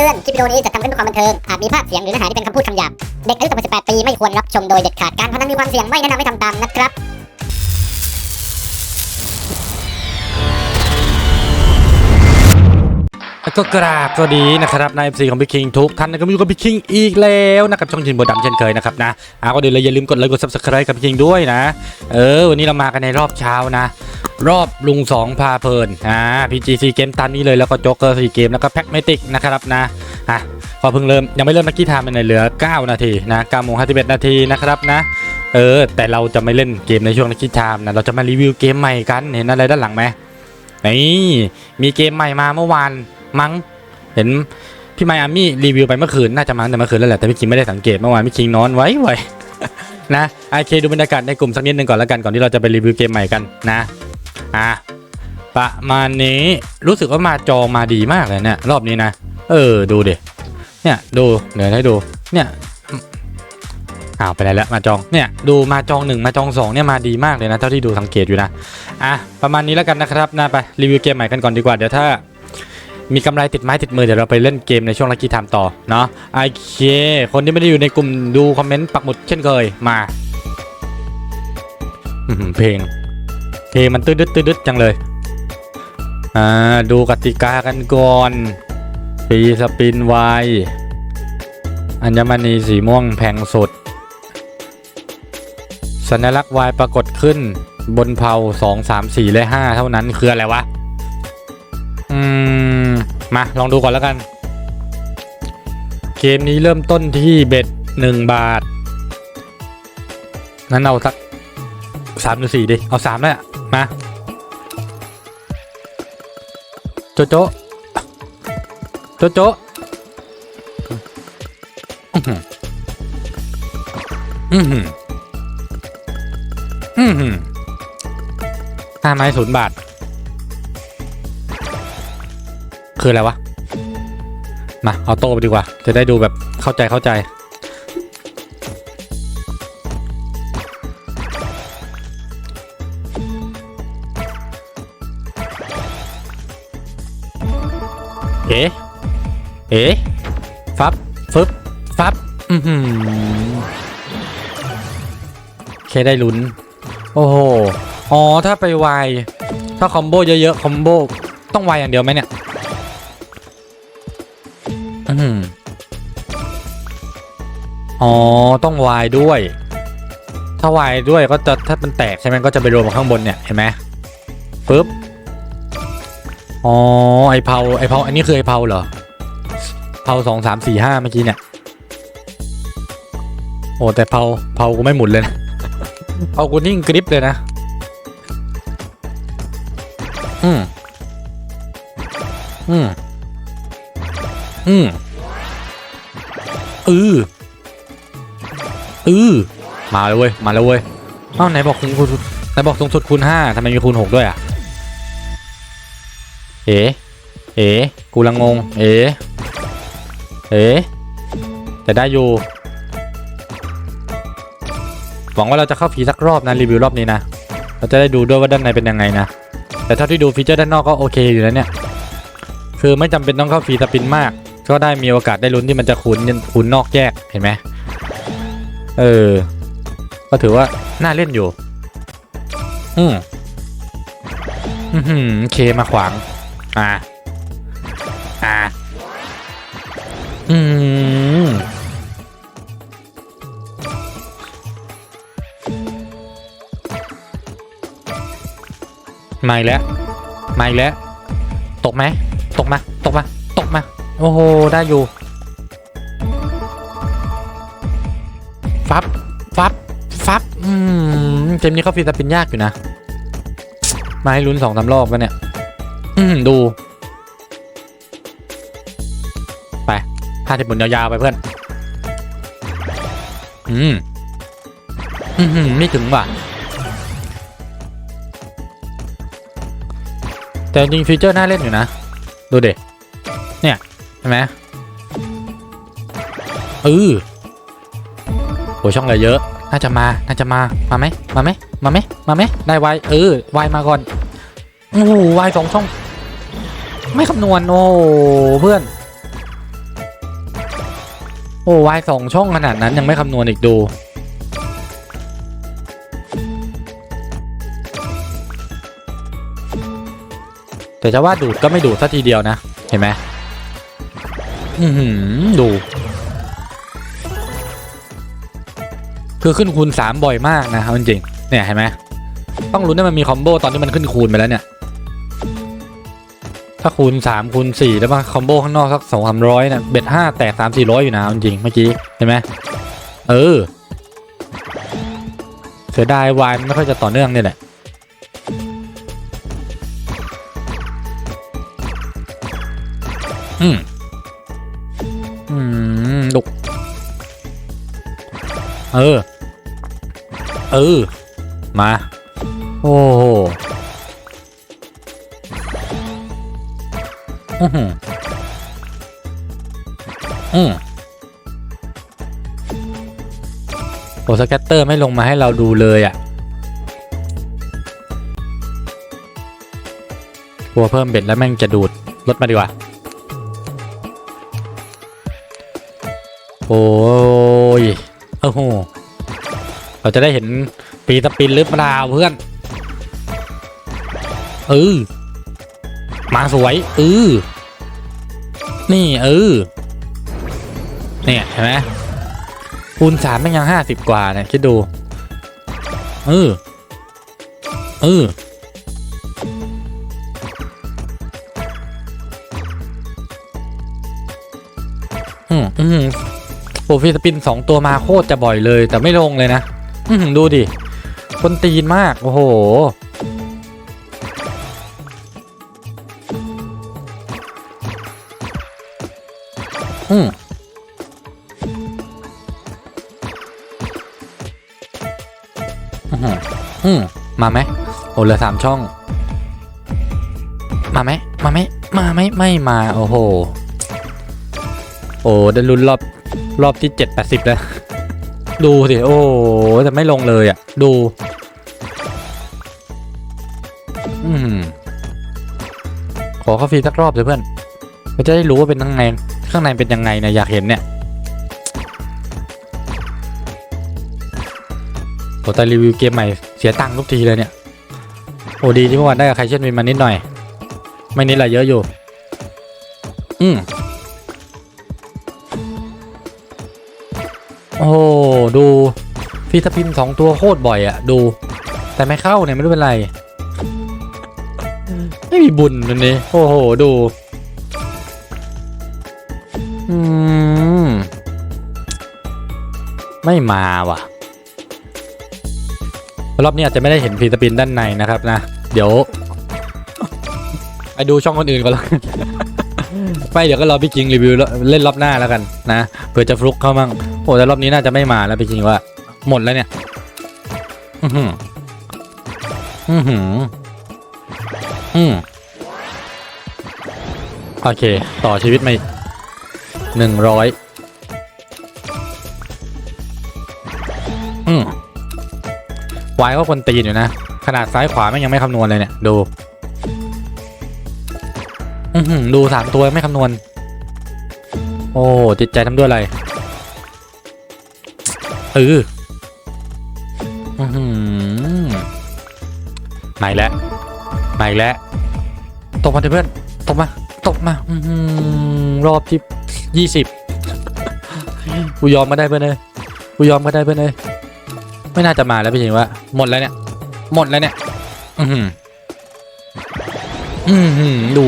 ตือน คลิปวิดีโอนี้จะทำขึ้นเพื่อความบันเทิง อาจมีภาพเสียงหรือเนื้อหาที่เป็นคำพูดคำหยาบ เด็กอายุต่ำกว่า18 ปีไม่ควรรับชมโดยเด็ดขาด การพนันมีความเสี่ยงไม่แนะนำให้ทำตามนะครับ ก็กราบสวัสดีนะครับนายเอฟซีของพี่คิงทุกท่านนะครับอยู่กับพี่คิงอีกแล้วนะครับช่องจินโบดำเช่นเคยนะครับนะอ่าก็เดี๋ยวเลยอย่าลืมกดไลค์กดซับสไครต์กับพี่คิงด้วยนะ เออ วันนี้เรามากันในรอบเช้านะ รอบลุงสองพาเพลินอ่าพีจีซีเกมตันนี้เลยแล้วก็โจ๊กเกอร์สี่เกมแล้วก็แพ็กเมติกนะครับนะอะพอเพิ่งเริ่มยังไม่เริ่มนักกีฬามันเหลือ 9 นาทีนะ9โมง51นาทีนะครับนะเออ แต่เราจะไม่เล่นเกมในช่วงนักกีฬานะเราจะมารีวิวเกมใหม่กันเห็นอะไรด้านหลังไหมนี่มีเกมใหม่มาเมื่อวาน มั้งเห็นพี่ไมอามี่รีวิวไปเมื่อคืนน่าจะมาตั้งแต่เมื่อคืนแล้วแหละแต่พี่คิงไม่ได้สังเกตเมื่อวานพี่คิงนอนไว้ไว้นะโอเคดูบรรยากาศในกลุ่มสักนิดหนึ่งก่อนแล้วกันก่อนที่เราจะไปรีวิวเกมใหม่กันนะอะประมาณนี้รู้สึกว่ามาจองมาดีมากเลยเนี่ยรอบนี้นะ เออดูดิเนี่ยดูเดี๋ยวให้ดูเนี่ยอ้าวไปไหนแล้วมาจองเนี่ยดูมาจองหนึ่งมาจองสองเนี่ยมาดีมากเลยนะเท่าที่ดูสังเกตอยู่นะอะประมาณนี้แล้วกันนะครับนะไปรีวิวเกมใหม่กันก่อนดีกว่าเดี๋ยวถ้า มีกำไรติดไม้ติดมือเดี๋ยวเราไปเล่นเกมในช่วงลักกี้ไทม์ต่อเนาะโอเค คนที่ไม่ได้อยู่ในกลุ่มดูคอมเมนต์ปักหมุดเช่นเคยมาเพลงเพลงมันตืดดตืดดจังเลยอ่าดูกติกากันก่อนฟรีสปินไวอัญมณีสีม่วงแพงสุด สัญลักษณ์วายปรากฏขึ้นบนเผา2 3 4 และ 5 เท่านั้นคืออะไรวะ มาลองดูก่อนแล้วกัน เกมนี้เริ่มต้นที่เบ็ดหนึ่งบาทนั้นเอาสักสามหรือสี่ดิ เอาสามเลยอะมาโจโจโจโจอื้อหืออือหืออือหือห้าไม้ศูนย์บาท คืออะไรวะ มาเอาโต้ไปดีกว่า จะได้ดูแบบเข้าใจเข้าใจเอ๋เอ๋ฟับ ฟึบ ฟับ อือหือแค่ได้ลุ้น โอ้โห อ๋อ ถ้าไปไวถ้าคอมโบเยอะๆ คอมโบ ต้องไวอย่างเดียวไหมเนี่ย อืมอ๋อ ต้องวายด้วย ถ้าวายด้วยก็จะถ้ามันแตกใช่ไหมก็จะไปรวมกับข้างบนเนี่ยเห็นไหมปึ๊บ อ๋อ ไอเผาไอเผาอันนี้คือไอเผาเหรอ เผาสองสามสี่ห้าเมื่อกี้เนี่ย โอ้แต่เผาเผากูไม่หมุนเลยนะเผากูนิ่งกริปเลยนะ อืม อืม อืมอืออือมาเลยเว้ย มาแล้วเว้ยเอ้าไหนบอกคูณคูณไหนบอกสูงสุดคูณห้าทำไมมีคูณหกด้วยอะ เอ๋เอ๋กูลังงง เอ๋เอ๋แต่ได้อยู่ หวังว่าเราจะเข้าฟีสักรอบนะรีวิวรอบนี้นะ เราจะได้ดูด้วยว่าด้านในเป็นยังไงนะ แต่เท่าที่ดูฟีเจอร์ด้านนอกก็โอเคอยู่แล้วเนี่ย คือไม่จำเป็นต้องเข้าฟีสปินมาก ก็ได้มีโอกาสได้ลุ้นที่มันจะคูณคูณนอกแยกเห็นไหมเออ ก็ถือว่าน่าเล่นอยู่ อืมอือหือเคมาขวาง อ่า อ่า อืมมาอีกแล้วมาอีกแล้ว ตกไหม ตกมตกมาตกมา โอ้โห ได้อยู่ ฟับ ฟับ ฟับ อืม เกมนี้เขาฟรีสปินยากอยู่นะ มาให้ลุ้นสองสามรอบกันเนี่ย อืม ดู ไปห้าสิบหมุนยาวๆ ไปเพื่อน อืม อืมไม่ถึงว่ะแต่จริงฟีเจอร์น่าเล่นอยู่นะ ดูเด็เนี่ไหมเออโหช่องเหลยเยอะ น่าจะมา น่าจะมา มาไหมมาไหมมาไหมมาไหมได้ไวเออไวมาก่อนโอ้ไวสองช่อง ไม่คำนวณโอ้เพื่อน โอ้ไวสองช่องขนาดนั้นยังไม่คำนวณอีกดูแต่จะว่าดูดก็ไม่ดูดสัทีเดียวนะ เห็นไหม ดู คือขึ้นคูณ3บ่อยมากนะเอาจริงเนี่ยเห็นไหมต้องลุ้นให้มันมีคอมโบตอนที่มันขึ้นคูณไปแล้วเนี่ย ถ้าคูณ3คูณ4แล้วมาคอมโบข้างนอกสักสองสามร้อยเนี่ยเบ็ดห้าแตกสามสี่ร้อยอยู่นะจริงเมื่อกี้เห็นไหมเออเสียดายวายมันไม่ค่อยจะต่อเนื่องเนี่ยแหละอืม เออ เออ มา โอ้โหอือหืออืมโอ้สแกตเตอร์ไม่ลงมาให้เราดูเลยอะกลัวเพิ่มเบ็ดแล้วแม่งจะดูดลดมาดีกว่า โอ้ย โอ้โห เราจะได้เห็นปีสปินหรือเปล่าเพื่อน เออ มาสวยเออนี่เออเนี่ยเห็นไหมคูณสามแม่ยังห้าสิบกว่าเนี่ยคิดดูเออเอออืมอืม โปรฟีสปินสองตัวมาโคตรจะบ่อยเลย แต่ไม่ลงเลยนะดูดิ คนตีนมาก โอ้โห อืมอือหืออืมมาไหมโอ้เหลือสามช่อง มาไหมมาไหมมาไหมไม่มา โอ้โห โอ้ได้ลุ้นรอบ รอบที่เจ็ดแปดสิบแล้ว ดูสิ โอ้แต่ไม่ลงเลยอะ ดู อืมขอเข้าฟรีสักรอบเลยเพื่อนเราจะได้รู้ว่าเป็นยังไง ข้างในเป็นยังไงนะอยากเห็นเนี่ยโอ้แต่รีวิวเกมใหม่เสียตังค์ทุกทีเลยเนี่ย โอ้ดีที่เมื่อวานได้กับใครเช่นวินมานิดหน่อย ไม่นิดอะไรเยอะอยู่ อืม โอ้โดูฟีสปินสองตัวโคตรบ่อยอะดู แต่ไม่เข้าเนี่ยไม่รู้เป็นไร ไม่มีบุญวันนี้โอ้โหดูอืมไม่มาว่ะ รอบนี้อาจจะไม่ได้เห็นฟีสปินด้านในนะครับนะ เดี๋ยวไปดูช่องคนอื่นก่อนล้วกันไม่เดี๋ยวก็รอพี่คิงรีวิวเล่นรอบหน้าแล้วกันนะเผื่อจะฟลุกเข้ามั่ง อ้แต่รอบนี้น่าจะไม่มาแล้วพี่คิงว่า หมดแล้วเนี่ย อือหืออือหืออืมโอเค ต่อชีวิตมาอีกหนึ่งร้อยอืมวายก็คนตีนอยู่นะ ขนาดซ้ายขวาแม่ยังไม่คำนวณเลยเนี่ย ดูอือหือดูสามตัวไม่คำนวณ โอ้จิตใจทำด้วยอะไร อออือหือมาอีกแล้วมาอีกแล้วตกมาเถอะเพื่อนตกมา ตกมาอืรอบที่ยี่สิบกูยอมมาได้เพื่อนเลยกูยอมมาได้เพื่อนเลยไม่น่าจะมาแล้วพี่จริงว่าหมดแล้วเนี่ย หมดแล้วเนี่ย อือหืออือหือดู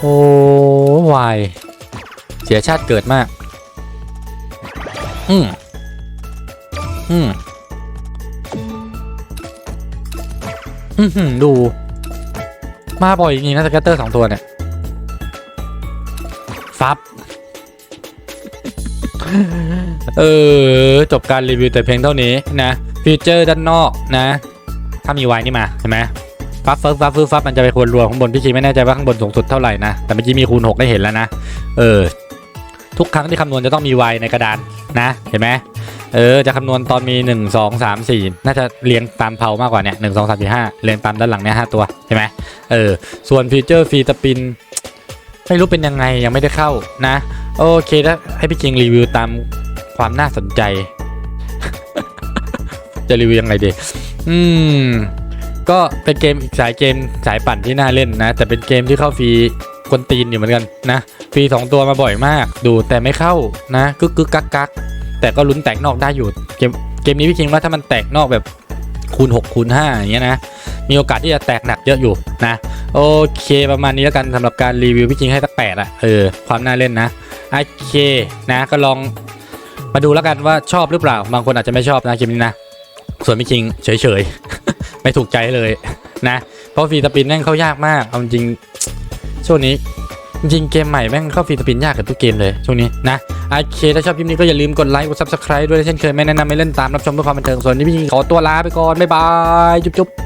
โอ้วายเสียชาติเกิดมาก อืมอืมอือหือดู มาบ่อยจริงนะสแกตเตอร์สองตัวเนี่ย ฟับ เออ จบการรีวิวแต่เพียงเท่านี้นะฟีเจอร์ด้านนอกนะ ถ้ามีไวนี่มาเห็นไหมฟับฟับฟับฟับฟับมันจะไปคูณรวมข้างบนพี่ชีไม่แน่ใจว่าข้างบนสูงสุดเท่าไหร่นะ แต่เมื่อกี้มีคูณ 6 ได้เห็นแล้วนะ เออ ทุกครั้งที่คำนวณจะต้องมี y ในกระดานนะ เห็นไหมเออจะคำนวณตอนมี 1 2 3 4 น่าจะเรียงตามเผามากกว่าเนี่ย1 2 3 4 5เรียงตามด้านหลังเนี่ย5ตัวเห็นไหมเออส่วนฟีเจอร์ฟรีสปินไม่รู้เป็นยังไงยังไม่ได้เข้านะ โอเคถ้าให้พี่คิงรีวิวตามความน่าสนใจ จะรีวิวยังไงดีอืมก็เป็นเกมอีกสายเกมสายปั่นที่น่าเล่นนะ แต่เป็นเกมที่เข้าฟรีกวนตีนอยู่เหมือนกันนะ ฟรีสองตัวมาบ่อยมาก ดูแต่ไม่เข้านะกึกกึกกักกักแต่ก็ลุ้นแตกนอกได้อยู่เกมเกมนี้พี่คิงว่าถ้ามันแตกนอกแบบคูณ6คูณ5อย่างเงี้ยนะ มีโอกาสที่จะแตกหนักเยอะอยู่นะ โอเคประมาณนี้แล้วกันสำหรับการรีวิวพี่คิงให้สักแปดอะเออความน่าเล่นนะโอเคนะก็ลองมาดูแล้วกันว่าชอบหรือเปล่า บางคนอาจจะไม่ชอบนะเกมนี้นะ ส่วนพี่คิงเฉยๆ ไม่ถูกใจเลยนะ เพราะฟรีสปินแม่งเข้ายากมากเอาจริงช่วงนี้ จริงเกมใหม่แม่งเข้าฟรีสปินยากกับทุกเกมเลยช่วงนี้นะโอเคถ้าชอบคลิปนี้ก็อย่าลืมกดไลค์กดซับสไคร b e ด้วยเช่นเคยไม่แนะนำไม่เล่นตามรับชมเพื่อความบันเทิงส่วนนี้พี่ขอตัวลาไปก่อนบ๊ายบายจุ๊บ